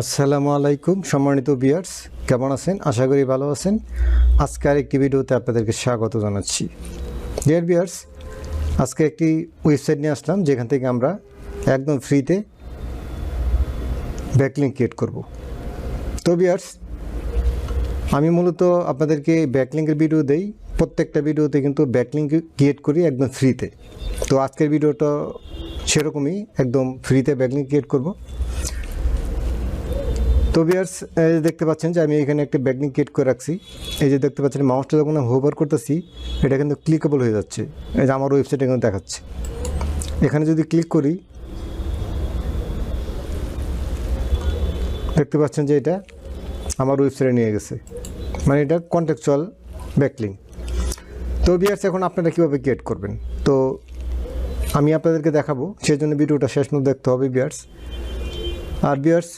আসসালামু আলাইকুম, সম্মানিত বিয়ার্স কেমন আছেন? আশা করি ভালো আছেন। আজকে আরেকটি ভিডিওতে আপনাদেরকে স্বাগত জানাচ্ছি। ডিয়ার বিয়ার্স আজকে একটি ওয়েবসাইট নিয়ে আসলাম, যেখান থেকে আমরা একদম ফ্রিতে ব্যাকলিঙ্ক ক্রিয়েট করব। তো বিয়ার্স আমি মূলত আপনাদেরকে ব্যাকলিঙ্কের ভিডিও দেই। প্রত্যেকটা ভিডিওতে কিন্তু ব্যাকলিঙ্ক ক্রিয়েট করি একদম ফ্রিতে তো আজকের ভিডিওটা সেরকমই একদম ফ্রিতে ব্যাকলিঙ্ক ক্রিয়েট করব। তো বিয়ার্স দেখতে পাচ্ছেন যে আমি এখানে একটা ব্যাগনিং ক্রিয়েট করে রাখছি। এই যে দেখতে পাচ্ছেন মাউসটা যখন আমি হোভার করতেছি, এটা কিন্তু ক্লিকেবল হয়ে যাচ্ছে। এই যে আমার ওয়েবসাইটে কিন্তু দেখাচ্ছে। এখানে যদি ক্লিক করি, দেখতে পাচ্ছেন যে এটা আমার ওয়েবসাইটে নিয়ে গেছে। মানে এটা কন্ট্যাকচুয়াল ব্যাকলিং তো বিয়ার্স এখন আপনারা কীভাবে ক্রিয়েট করবেন? তো আমি আপনাদেরকে দেখাবো সেই জন্য ভিডিওটা শেষ মধ্যে দেখতে হবে বিয়ার্স আর বিয়ার্স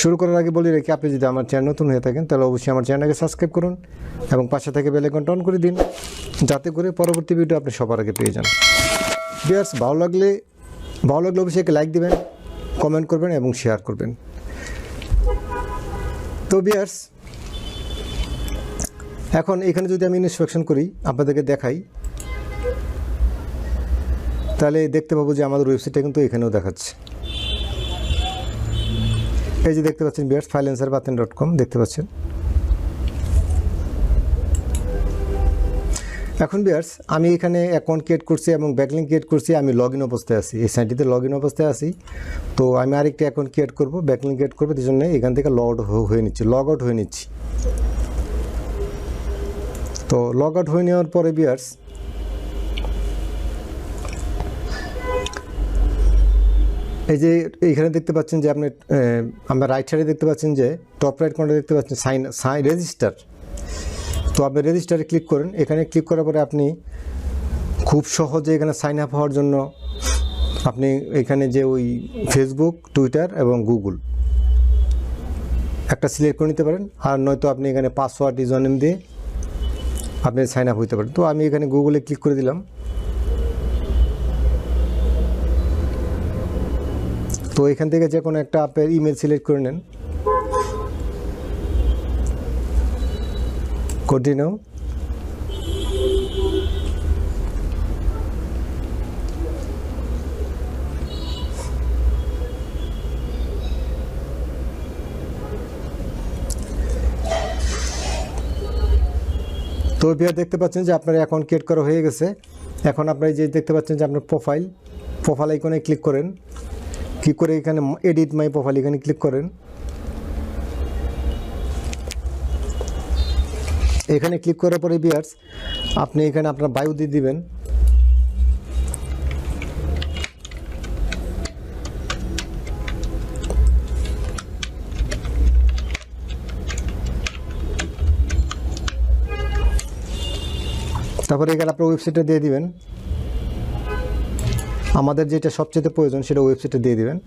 শুরু করার আগে বলি রেখে, আপনি যদি আমার চ্যানেল নতুন হয়ে থাকেন, তাহলে অবশ্যই আমার চ্যানেলকে সাবস্ক্রাইব করুন এবং পাশে থেকে বেল আইকনটা অন করে দিন, যাতে করে পরবর্তী ভিডিও আপনি সবার আগে পেয়ে যান। বিয়ার্স ভালো লাগলে ভালো লাগলে অবশ্যই একটা লাইক দেবেন কমেন্ট করবেন এবং শেয়ার করবেন। তো বিয়ার্স এখন এখানে যদি আমি ইনস্পেকশন করি, আপনাদেরকে দেখাই, তাহলে দেখতে পাবো যে আমাদের ওয়েবসাইটটা কিন্তু এখানেও দেখাচ্ছে। যে দেখতে পাচ্ছেন বিয়ার্স ফাইলেন্সার বাতেন ডট কম দেখতে পাচ্ছেন। এখন বিয়ার্স আমি এখানে অ্যাকাউন্ট ক্রিয়েট করছি এবং ব্যাকলিং ক্রিয়েট করছি, আমি লগ ইন অবস্থায় আছি। এই সাইটটিতে লগ ইন অবস্থায় আছি। তো আমি আরেকটি অ্যাকাউন্ট ক্রিয়েট করব ব্যাকলিং ক্রিয়েট করব, এই জন্য এখান থেকে লগ আউট হয়ে নিচ্ছি লগ আউট হয়ে নিচ্ছি। তো লগ আউট হয়ে নেওয়ার পরে বিয়ার্স এই যে এইখানে দেখতে পাচ্ছেন যে আপনি আমরা রাইট সাইডে দেখতে পাচ্ছেন যে টপ রাইট কর্নারে দেখতে পাচ্ছেন সাইন সাইন রেজিস্টার তো আপনি রেজিস্টারে ক্লিক করেন। এখানে ক্লিক করার পরে আপনি খুব সহজে এখানে সাইন আপ হওয়ার জন্য আপনি এখানে যে ওই ফেসবুক টুইটার এবং গুগল একটা সিলেক্ট করে নিতে পারেন। আর নয়তো আপনি এখানে পাসওয়ার্ড ইউজার নেম দিয়ে আপনি সাইন আপ হইতে পারেন। তো আমি এখানে গুগলে ক্লিক করে দিলাম। তো এখান থেকে যে কোনো একটা আপনার ইমেল সিলেক্ট করে নেন। কন্টিনিউ তো বিয়ার দেখতে পাচ্ছেন যে আপনার অ্যাকাউন্ট ক্রিয়েট করা হয়ে গেছে। এখন আপনার যে দেখতে পাচ্ছেন যে আপনার প্রোফাইল প্রোফাইল আইকনে ক্লিক করেন। ক্লিক করে এখানে এডিট মাই প্রোফাইল এখানে ক্লিক করেন। এখানে ক্লিক করার পরে বিয়ার্স আপনি এখানে আপনার বায়ু দিয়ে দিবেন। তারপরে এখানে আপনার ওয়েবসাইটটা দিয়ে দিবেন। আমাদের যেটা সবচেয়ে প্রয়োজন সেটা ওয়েবসাইটে দিয়ে দেবেন।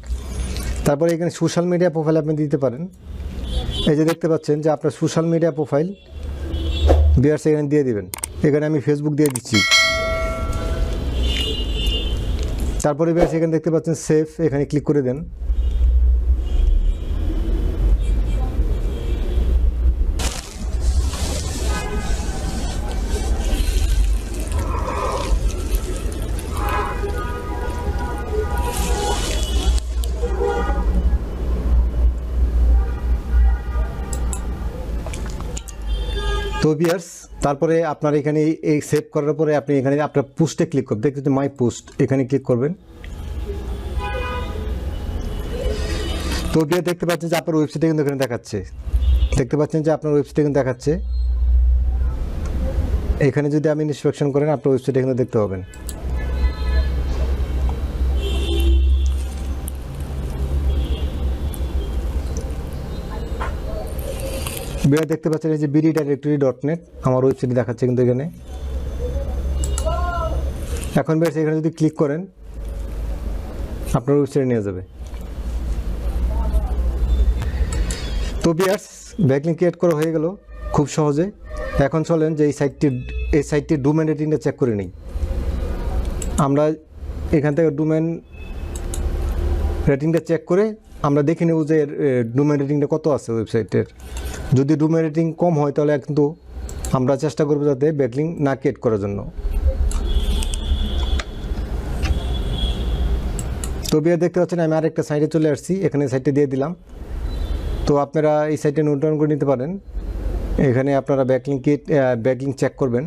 তারপরে এখানে সোশ্যাল মিডিয়া প্রোফাইল আপনি দিতে পারেন। এই যে দেখতে পাচ্ছেন যে আপনার সোশ্যাল মিডিয়া প্রোফাইল বিয়ার্স এখানে দিয়ে দিবেন। এখানে আমি ফেসবুক দিয়ে দিচ্ছি। তারপরে বিয়ার্স এখানে দেখতে পাচ্ছেন সেফ এখানে ক্লিক করে দেন। তো তারপরে আপনার এখানে এই- এই সেভ করার পরে আপনি এখানে আপনার পোস্টে ক্লিক করবেন। দেখতে মাই পোস্ট এখানে ক্লিক করবেন। তো বিয়ার দেখতে পাচ্ছেন যে আপনার ওয়েবসাইটে কিন্তু এখানে দেখাচ্ছে। দেখতে পাচ্ছেন যে আপনার ওয়েবসাইটে কিন্তু দেখাচ্ছে। এখানে যদি আমি ইন্সপেকশন করেন, আপনার ওয়েবসাইটে কিন্তু দেখতে পাবেন। বিয়ার দেখতে পাচ্ছেন এই যে বিডি ডাইরেক্টরি ডট নেট আমার ওয়েবসাইটে দেখাচ্ছে কিন্তু এখানে। এখন বেশ, এখানে যদি ক্লিক করেন, আপনার ওয়েবসাইটে নিয়ে যাবে। তো বিয়ার্স ব্যাকলিং ক্রিয়েট করা হয়ে গেল খুব সহজে। এখন চলেন যে এই সাইটটি এই সাইটটির ডোমেন রেটিংটা চেক করে নিই। আমরা এখান থেকে ডোমেন রেটিংটা চেক করে আমরা দেখে নেব যে ডোমেন রেটিংটা কত আছে ওয়েবসাইটের যদি ডোমেন রেটিং কম হয়, তাহলে কিন্তু আমরা চেষ্টা করব যাতে ব্যাকলিং না ক্রিয়েট করার জন্য। তো বিয়ার দেখতে পাচ্ছেন, আমি আরেকটা সাইটে চলে আসছি। এখানে সাইটে দিয়ে দিলাম। তো আপনারা এই সাইটে নোট ডাউন করে নিতে পারেন। এখানে আপনারা ব্যাকলিং কিট ব্যাকলিং চেক করবেন।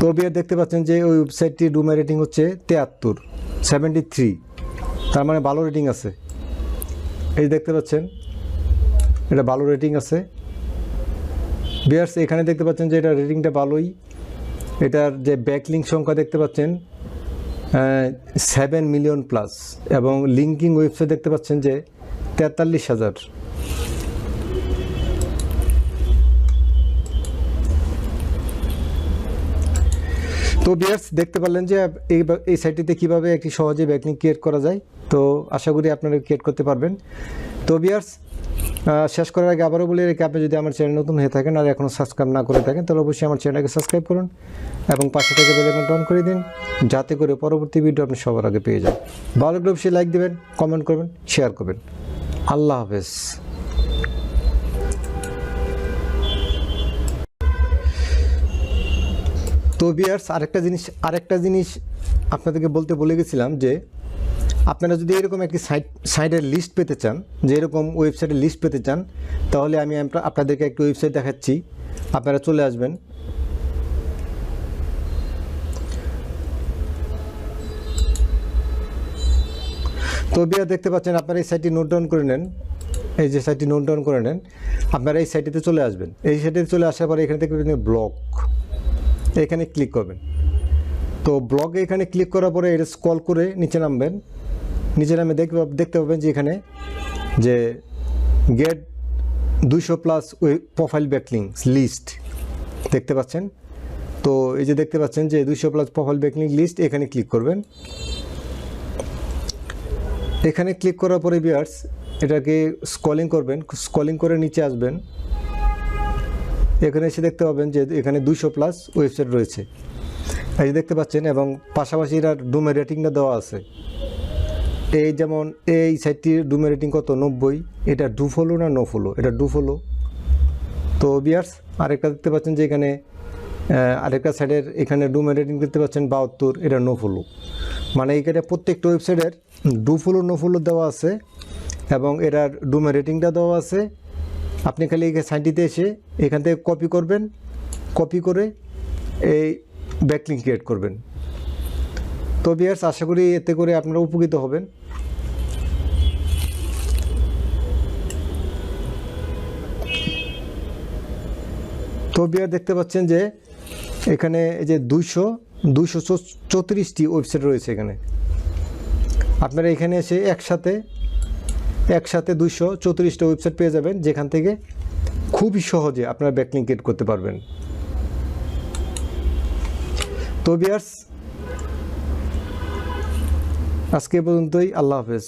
তো বিয়ার দেখতে পাচ্ছেন যে ওই ওয়েবসাইটটি রুমের রেটিং হচ্ছে তেয়াত্তর সেভেন্টি থ্রি তার মানে ভালো রেটিং আছে। এই দেখতে পাচ্ছেন, এটা ভালো রেটিং আছে। বিয়ার্স এখানে দেখতে পাচ্ছেন যে এটা রেটিংটা ভালোই। এটার যে ব্যাকলিং সংখ্যা দেখতে পাচ্ছেন সেভেন মিলিয়ন প্লাস এবং লিঙ্কিং ওয়েবসাইট দেখতে পাচ্ছেন যে তেতাল্লিশ হাজার। তো বিয়ার্স, দেখতে পারলেন যে এই এই সাইটটিতে কীভাবে একটি সহজে ব্যাকলিং ক্রিয়েট করা যায়। তো আশা করি আপনারা ক্রিয়েট করতে পারবেন। তো বিয়ার্স শেষ করার আগে আবারও বলে রেখে, আপনি যদি আমার চ্যানেল নতুন হয়ে থাকেন আর এখনও সাবস্ক্রাইব না করে থাকেন, তাহলে অবশ্যই আমার চ্যানেলকে সাবস্ক্রাইব করুন এবং পাশে থেকে বেলাইকনটা অন করে দিন, যাতে করে পরবর্তী ভিডিও আপনি সবার আগে পেয়ে যান। ভালো লাগলে অবশ্যই লাইক দেবেন, কমেন্ট করবেন, শেয়ার করবেন। আল্লাহ হাফেজ। তো বিয়ার্স আরেকটা জিনিস আরেকটা জিনিস আপনাদেরকে বলতে বলে গেছিলাম যে, আপনারা যদি এরকম একটি সাইট সাইটের লিস্ট পেতে চান, যে এরকম ওয়েবসাইটের লিস্ট পেতে চান, তাহলে আমি আপনা- আপনাদেরকে একটি ওয়েবসাইট দেখাচ্ছি। আপনারা চলে আসবেন। তো বিয়ার দেখতে পাচ্ছেন, আপনারা এই সাইটটি নোট ডাউন করে নেন। এই যে সাইটটি নোট ডাউন করে নেন। আপনারা এই সাইটটিতে চলে আসবেন। এই সাইটে চলে আসার পরে এখানে দেখবেন ব্লক এখানে ক্লিক করবেন। তো ব্লগে এখানে ক্লিক করার পরে এটা স্কল করে নিচে নামবেন। নিচে নামে দেখতে দেখতে পাবেন যে এখানে যে গেট দুইশো প্লাস প্রোফাইল ব্যাকলিং লিস্ট দেখতে পাচ্ছেন। তো এই যে দেখতে পাচ্ছেন যে দুইশো প্লাস প্রোফাইল ব্যাকলিং লিস্ট এখানে ক্লিক করবেন। এখানে ক্লিক করার পরে বিয়ার্স এটাকে স্কলিং করবেন। স্কলিং করে নিচে আসবেন। এখানে এসে দেখতে পাবেন যে এখানে দুইশো প্লাস ওয়েবসাইট রয়েছে। এই যে দেখতে পাচ্ছেন, এবং পাশাপাশি এটার ডুমের রেটিংটা দেওয়া আছে। এই যেমন এই সাইটটির ডুমের রেটিং কত? নব্বই। এটা ডু ফলো না নো ফলো এটা ডু ফলো তো বিয়ার্স আরেকটা দেখতে পাচ্ছেন যে এখানে আরেকটা সাইডের এখানে ডুমের রেটিং দেখতে পাচ্ছেন বাহাত্তর, এটা নো ফলো মানে এইখানে প্রত্যেকটা ওয়েবসাইটের ডু ফলো নো ফলো দেওয়া আছে, এবং এটার ডুমের রেটিংটা দেওয়া আছে। আপনি খালি এই সাইনটিতে এসে এখান থেকে কপি করবেন কপি করে এই ব্যাকলিং ক্রিয়েট করবেন। তো বিয়ার্স আশা করি এতে করে আপনারা উপকৃত হবেন। তো বিয়ার দেখতে পাচ্ছেন যে এখানে এই যে দুইশো দুইশো চৌত্রিশটি ওয়েবসাইট রয়েছে এখানে। আপনারা এখানে এসে একসাথে একসাথে দুইশো চৌত্রিশটা ওয়েবসাইট পেয়ে যাবেন, যেখান থেকে খুবই সহজে আপনারা ব্যাকলিং ক্রিয়েট করতে পারবেন। তো বিয়ার্স আজকে পর্যন্তই, আল্লাহ হাফেজ।